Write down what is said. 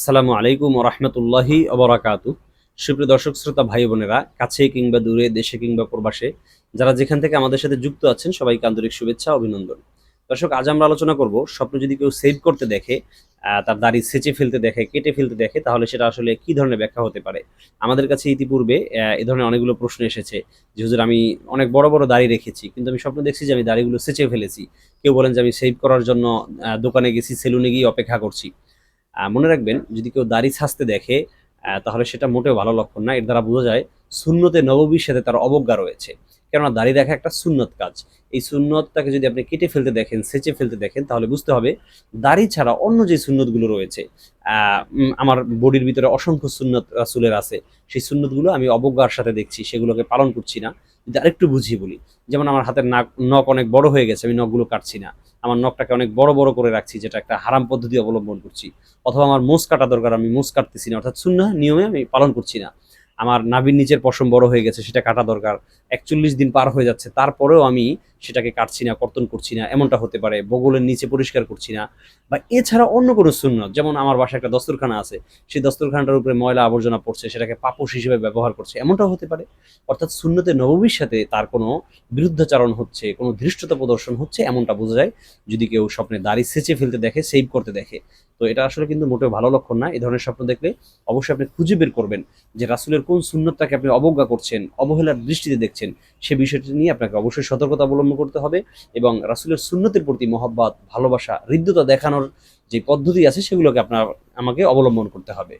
আসসালামু আলাইকুম রহমতুল্লাহি অবরাকাতু সুপ্রিয় দর্শক, শ্রোতা ভাই বোনেরা, কাছে কিংবা দূরে, দেশে কিংবা প্রবাসে, যারা যেখান থেকে আমাদের সাথে যুক্ত আছেন, সবাইকে আন্তরিক শুভেচ্ছা অভিনন্দন। দর্শক, আজ আমরা আলোচনা করব স্বপ্ন যদি কেউ সেভ করতে দেখে তার দাড়ি সেচে ফেলতে দেখে, কেটে ফেলতে দেখে, তাহলে সেটা আসলে কি ধরনের ব্যাখ্যা হতে পারে? আমাদের কাছে ইতিপূর্বে এ ধরনের অনেকগুলো প্রশ্ন এসেছে। যে হুজুর, আমি অনেক বড় বড় দাড়ি রেখেছি, কিন্তু আমি স্বপ্ন দেখছি যে আমি দাড়িগুলো সেচে ফেলেছি। কেউ বলেন যে আমি সেভ করার জন্য দোকানে গেছি, সেলুনে গিয়ে অপেক্ষা করছি। মনে রাখবেন, যদি কেউ দাড়ি ছাঁচতে দেখে তাহলে সেটা মোটেও ভালো লক্ষণ না। এর দ্বারা বোঝা যায় শূন্যতে নববীর সাথে তার অবজ্ঞা রয়েছে। কেননা দাড়ি দেখা একটা সুন্নত কাজ। এই সুন্নতটাকে যদি আপনি কেটে ফেলতে দেখেন, সেচে ফেলতে দেখেন, তাহলে বুঝতে হবে দাড়ি ছাড়া অন্য যে সুন্নতগুলো রয়েছে আমার বডির ভিতরে অসংখ্য সুন্নত রাসুলের আছে। সেই সুন্নতগুলো আমি অবজ্ঞার সাথে দেখছি, সেগুলোকে পালন করছি না। যদি আরেকটু বুঝিয়ে বলি, যেমন আমার হাতের নাক, নখ অনেক বড় হয়ে গেছে, আমি নখগুলো কাটছি না। আমার নখটাকে অনেক বড় বড় করে রাখছি, যেটা একটা হারাম পদ্ধতি অবলম্বন করছি। অথবা আমার মুস কাটা দরকার, আমি মুস কাটতেছি না, অর্থাৎ শূন্য নিয়মে আমি পালন করছি না। আমার নাভির নিচের পশম বড় হয়ে গেছে, সেটা কাটা দরকার। একচল্লিশ দিন পার হয়ে যাচ্ছে, তারপরেও আমি সেটাকে কাটছি না, কর্তন করছি না, এমনটা হতে পারে, বগলের নিচে পরিষ্কার করছি না। বা এছাড়া অন্য কোনো শূন্য যেমন আমার বাসায় একটা দস্তরখানা আছে, সেই দস্তরখানাটার উপরে ময়লা আবর্জনা পড়ছে, সেটাকে পাপোশ হিসেবে ব্যবহার করছে, এমনটাও হতে পারে। অর্থাৎ শূন্যতে নবমীর সাথে তার কোনো বিরুদ্ধাচারণ হচ্ছে, কোনো ধৃষ্টতা প্রদর্শন হচ্ছে, এমনটা বোঝা যায়। যদি কেউ স্বপ্নে দাড়ি সেচে ফেলতে দেখে সেভ করতে দেখে তো এটা আসলে কিন্তু মোটেও ভালো লক্ষণ না। এই ধরনের স্বপ্ন দেখলে অবশ্যই আপনি খুঁজে বের করবেন যে রাসুলের কোন সুন্নতটাকে আপনি অবজ্ঞা করছেন, অবহেলার দৃষ্টিতে দেখছেন, সে বিষয়টি নিয়ে আপনাকে অবশ্যই সতর্কতা অবলম্বন করতে হবে এবং রাসুলের সুন্নতের প্রতি মহব্বত, ভালোবাসা, হৃদ্যতা দেখানোর যে পদ্ধতি আছে সেগুলোকে আপনার, আমাকে অবলম্বন করতে হবে।